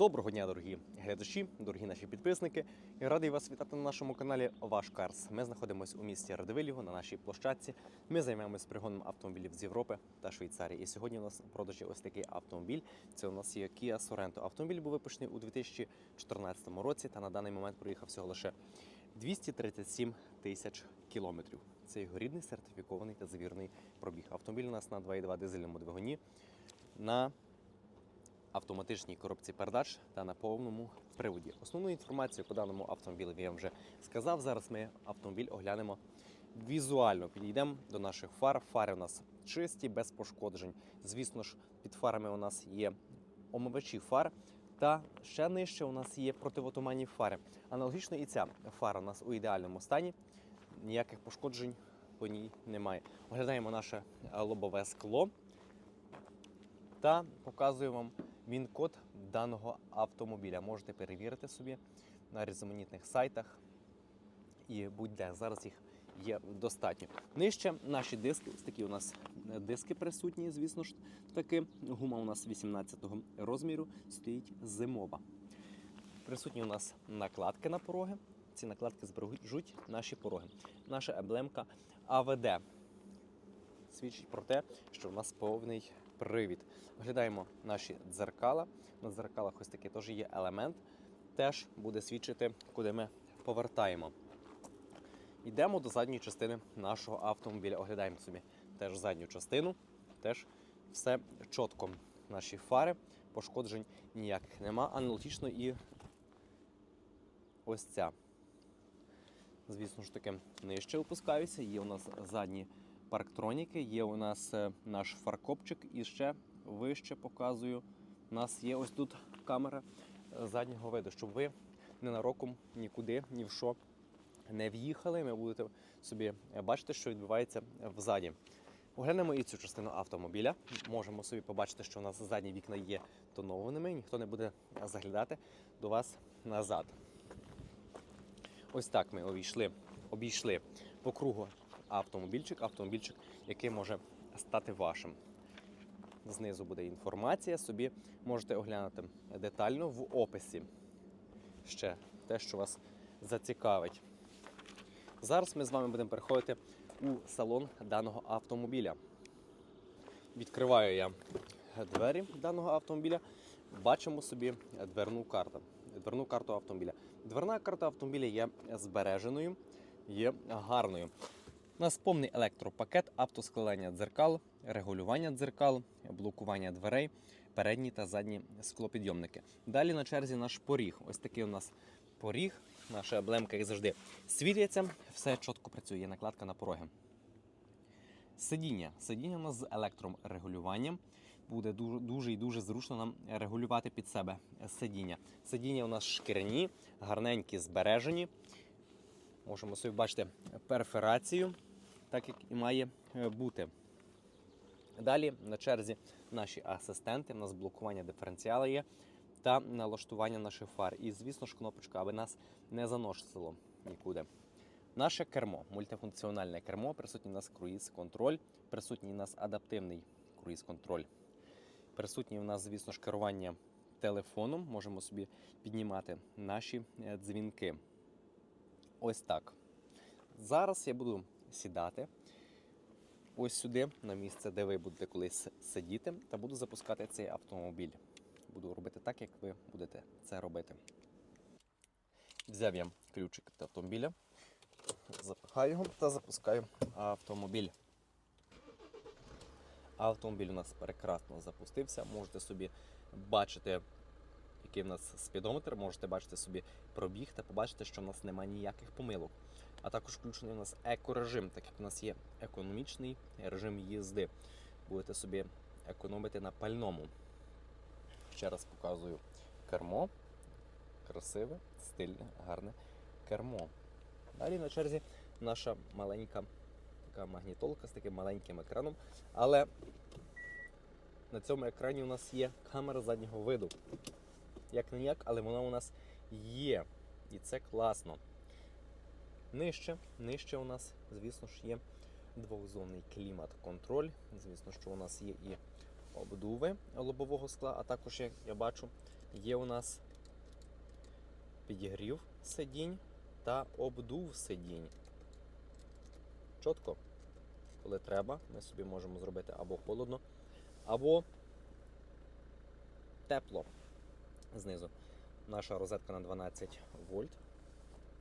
Доброго дня, дорогі глядачі, дорогі наші підписники. Я радий вас вітати на нашому каналі Ваш Карс. Ми знаходимося у місті Радивиліго на нашій площадці. Ми займаємося пригоном автомобілів з Європи та Швейцарії. І сьогодні у нас в продажі ось такий автомобіль. Це у нас є Kia Sorento. Автомобіль був випущений у 2014 році та на даний момент проїхав всього лише 237 тисяч кілометрів. Це його рідний сертифікований та завірний пробіг. Автомобіль у нас на 2,2 дизельному двигуні. На автоматичній коробці передач та на повному приводі. Основну інформацію по даному автомобілю я вам вже сказав. Зараз ми автомобіль оглянемо візуально. Підійдемо до наших фар. Фари у нас чисті, без пошкоджень. Звісно ж, під фарами у нас є омивачі фар. Та ще нижче у нас є противотуманні фари. Аналогічно і ця фара у нас у ідеальному стані. Ніяких пошкоджень по ній немає. Оглядаємо наше лобове скло та показую вам він код даного автомобіля. Можете перевірити собі на різноманітних сайтах і будь-де. Зараз їх є достатньо. Нижче наші диски, такі у нас е, диски присутні, звісно ж таки. Гума у нас 18-го розміру, стоїть зимова. Присутні у нас накладки на пороги. Ці накладки збережуть наші пороги. Наша емблемка АВД свідчить про те, що в нас повний привід. Оглядаємо наші дзеркала. На дзеркалах ось такий теж є елемент. Теж буде свідчити, куди ми повертаємо. Йдемо до задньої частини нашого автомобіля. Оглядаємо собі теж задню частину. Теж все чітко. Наші фари, пошкоджень ніяких нема. Аналогічно і ось ця. Звісно ж таки, нижче опускаюся. Є у нас задні парктроніки, є у нас е, наш фаркопчик і ще вище показую. У нас є ось тут камера е, заднього виду, щоб ви ненароком нікуди, ні в що не в'їхали. Ви будете собі бачити, що відбувається взаді. Оглянемо і цю частину автомобіля. Можемо собі побачити, що у нас задні вікна є тонованими, ніхто не буде заглядати до вас назад. Ось так ми обійшли, обійшли по кругу автомобільчик, автомобільчик, який може стати вашим. Знизу буде інформація, собі можете оглянути детально в описі. Ще те, що вас зацікавить. Зараз ми з вами будемо переходити у салон даного автомобіля. Відкриваю я двері даного автомобіля. Бачимо собі дверну карту. Дверну карту автомобіля. Дверна карта автомобіля є збереженою, є гарною. У нас повний електропакет, автоскладання дзеркал, регулювання дзеркал, блокування дверей, передні та задні склопідйомники. Далі на черзі наш поріг. Ось такий у нас поріг, наша емблемка, як завжди, світиться, все чітко працює, є накладка на пороги. Сидіння. Сидіння у нас з електрорегулюванням. Буде дуже, дуже і дуже зручно нам регулювати під себе сидіння. Сидіння у нас шкіряні, гарненькі, збережені. Можемо собі бачити перферацію, так як і має е, бути. Далі на черзі наші асистенти, у нас блокування диференціала є та налаштування наших фар. І, звісно ж, кнопочка, аби нас не заносило нікуди. Наше кермо, мультифункціональне кермо, присутній у нас круїз-контроль, присутній у нас адаптивний круїз-контроль. Присутній у нас, звісно ж, керування телефоном. Можемо собі піднімати наші е, дзвінки. Ось так. Зараз я буду сідати ось сюди, на місце, де ви будете колись сидіти, та буду запускати цей автомобіль. Буду робити так, як ви будете це робити. Взяв я ключик від автомобіля, запихаю його та запускаю автомобіль. Автомобіль у нас прекрасно запустився. Можете собі бачити, який в нас спідометр, можете бачити собі пробіг та побачити, що в нас немає ніяких помилок. А також включений у нас екорежим, так як у нас є економічний режим їзди. Будете собі економити на пальному. Ще раз показую кермо. Красиве, стильне, гарне кермо. Далі на черзі наша маленька така магнітолка з таким маленьким екраном. Але на цьому екрані у нас є камера заднього виду. Як не ніяк, але вона у нас є. І це класно. Нижче, нижче у нас, звісно ж, є двохзонний клімат-контроль. Звісно, що у нас є і обдуви лобового скла, а також, як я бачу, є у нас підігрів сидінь та обдув сидінь. Чітко, коли треба, ми собі можемо зробити або холодно, або тепло знизу. Наша розетка на 12 вольт.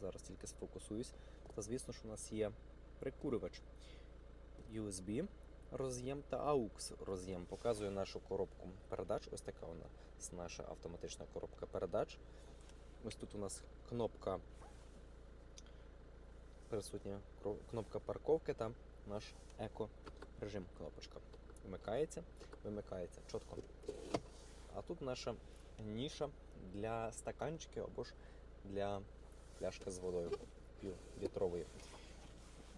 Зараз тільки сфокусуюсь. Та звісно ж у нас є прикурювач USB роз'єм та AUX роз'єм. Показую нашу коробку передач. Ось така вона наша автоматична коробка передач. Ось тут у нас кнопка присутня кнопка парковки та наш еко режим кнопочка. Вмикається, вимикається чітко. А тут наша ніша для стаканчиків або ж для пляшки з водою півлітрової.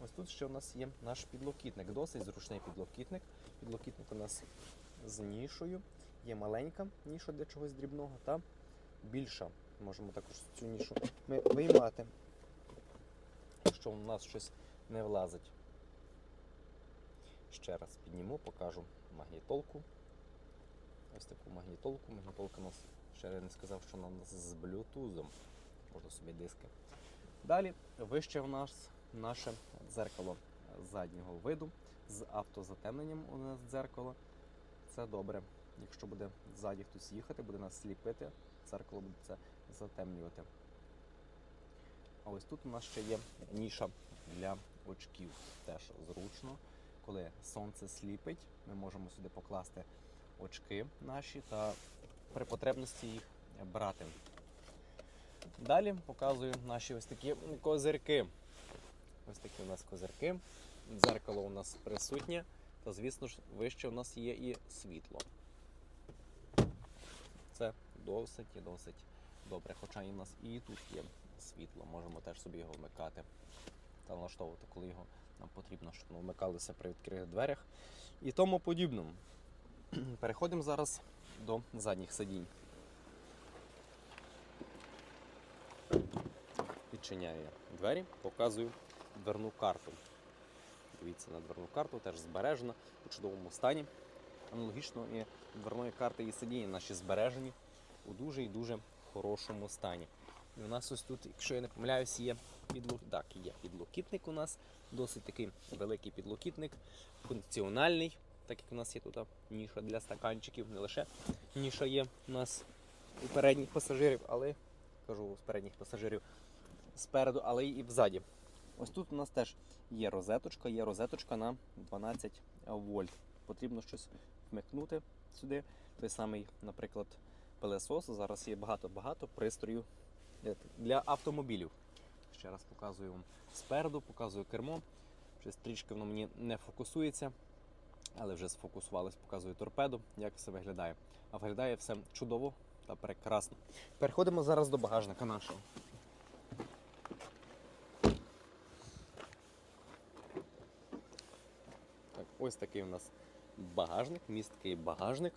Ось тут ще у нас є наш підлокітник, досить зручний підлокітник. Підлокітник у нас з нішою. Є маленька ніша для чогось дрібного та більша. Можемо також цю нішу ми виймати, якщо у нас щось не влазить. Ще раз підніму, покажу магнітолку. Ось таку магнітолку. Магнітолка у нас ще не сказав, що вона з блютузом. Можна собі диски. Далі вище в нас наше дзеркало заднього виду з автозатемненням у нас дзеркало. Це добре. Якщо буде ззаді хтось їхати, буде нас сліпити, дзеркало буде це затемнювати. А ось тут у нас ще є ніша для очків. Теж зручно. Коли сонце сліпить, ми можемо сюди покласти очки наші та при потребності їх брати. Далі показую наші ось такі козирки. Ось такі у нас козирки. Дзеркало у нас присутнє, та, звісно ж, вище у нас є і світло. Це досить і досить добре. Хоча і у нас і тут є світло, можемо теж собі його вмикати та налаштовувати, коли його нам потрібно, щоб ми вмикалися при відкритих дверях і тому подібному. Переходимо зараз до задніх сидінь. Відчиняю я двері, показую дверну карту. Дивіться на дверну карту, теж збережена у чудовому стані. Аналогічно і дверної карти і сидіння наші збережені у дуже і дуже хорошому стані. І у нас ось тут, якщо я не помиляюсь, є підло... так, є підлокітник у нас, досить такий великий підлокітник, функціональний, так як у нас є тут ніша для стаканчиків, не лише ніша є у нас у передніх пасажирів, але кажу з передніх пасажирів спереду, але і взаді. Ось тут у нас теж є розеточка, є розеточка на 12 вольт. Потрібно щось вмикнути сюди. Той самий, наприклад, пилесос. Зараз є багато-багато пристроїв для- для автомобілів. Ще раз показую вам спереду, показую кермо. Щось трішки воно мені не фокусується, але вже сфокусувалось, показую торпеду, як все виглядає. А виглядає все чудово та прекрасно. Переходимо зараз до багажника нашого. Так, ось такий у нас багажник, місткий багажник.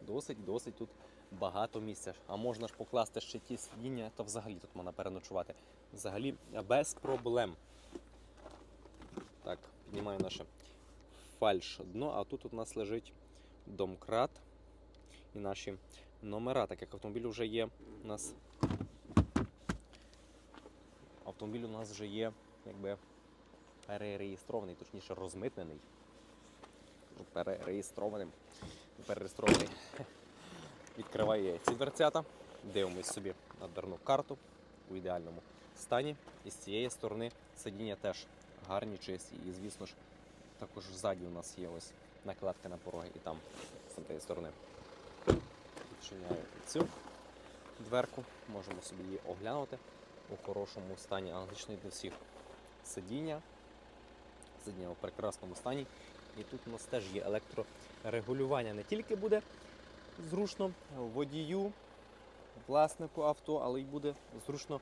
Досить, досить тут багато місця. А можна ж покласти ще ті сидіння, то взагалі тут можна переночувати. Взагалі без проблем. Так, піднімаю наше фальш дно, а тут у нас лежить домкрат і наші номера, так як автомобіль вже є у нас. Автомобіль у нас вже є якби перереєстрований, точніше розмитнений. Перереєстрованим. Перереєстрований. Відкриваю я ці дверцята, дивимось собі на дверну карту у ідеальному стані. І з цієї сторони сидіння теж гарні, чисті. І, звісно ж, також ззаді у нас є ось накладка на пороги і там з цієї сторони. Відчиняю цю дверку, можемо собі її оглянути у хорошому стані, аналогічно для всіх сидіння. Сидіння у прекрасному стані. І тут у нас теж є електрорегулювання. Не тільки буде зручно водію, власнику авто, але й буде зручно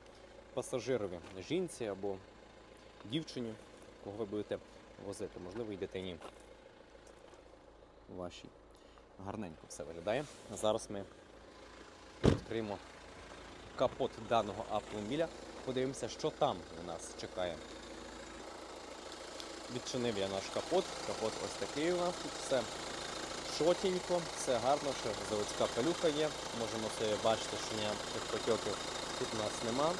пасажирові, жінці або дівчині, кого ви будете возити, можливо, і дитині вашій. Гарненько все виглядає. Зараз ми відкриємо капот даного автомобіля. Подивимося, що там у нас чекає. Відчинив я наш капот. Капот ось такий у нас тут все чотенько, все гарно, ще заводська пилюка є. Можемо це бачити, що ніяких потьоків тут у нас нема.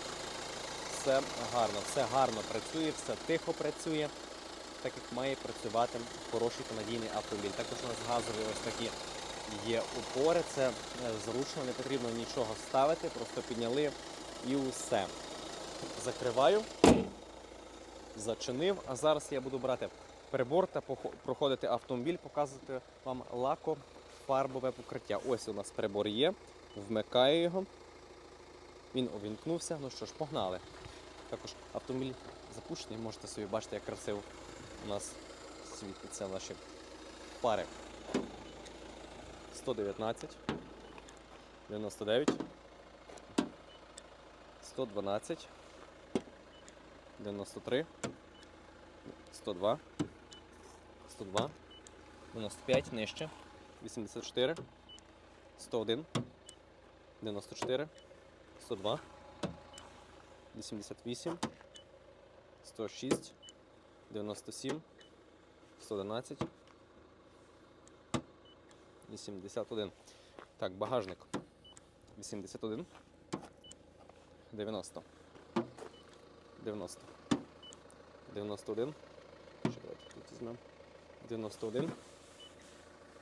Все гарно, все гарно працює, все тихо працює, так як має працювати хороший та надійний автомобіль. Також у нас газові ось такі є упори, це е, зручно, не потрібно нічого ставити, просто підняли і усе. Закриваю, зачинив, а зараз я буду брати прибор та проходити автомобіль, показувати вам лако-фарбове покриття. Ось у нас прибор є, вмикаю його. Він увімкнувся. Ну що ж, погнали. Також автомобіль запущений, можете собі бачити, як красиво у нас світяться наші пари. 119, 99, 112, 93, 102, 102, 95 нижче, 84, 101, 94, 102, 88, 106, 97, 111, 81. Так, багажник. 81, 90, 90, 91. Ще давайте тут візьмемо. 91,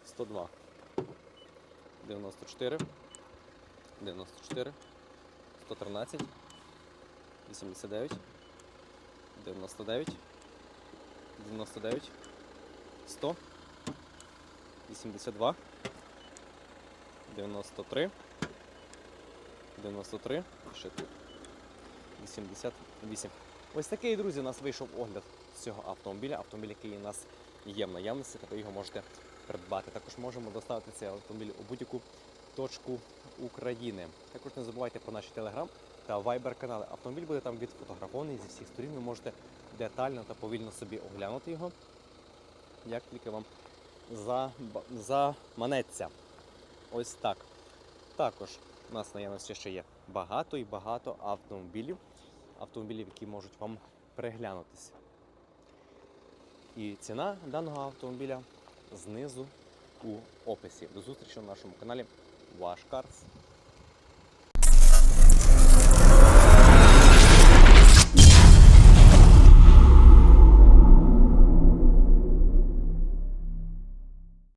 102, 94, 94, 113, 89, 99, 99, 100, 82, 93, 93, ще тут 88. Ось такий, друзі, у нас вийшов огляд цього автомобіля. Автомобіль, який у нас є в наявності, ви його можете придбати. Також можемо доставити цей автомобіль у будь-яку точку України. Також не забувайте про наші телеграм та вайбер канали. Автомобіль буде там відфотографований зі всіх сторін. Ви можете детально та повільно собі оглянути його, як тільки вам заманеться. Ось так. Також у нас наявності ще є багато і багато автомобілів, автомобілів, які можуть вам переглянутися. І ціна даного автомобіля знизу у описі. До зустрічі на нашому каналі Ваш Карс.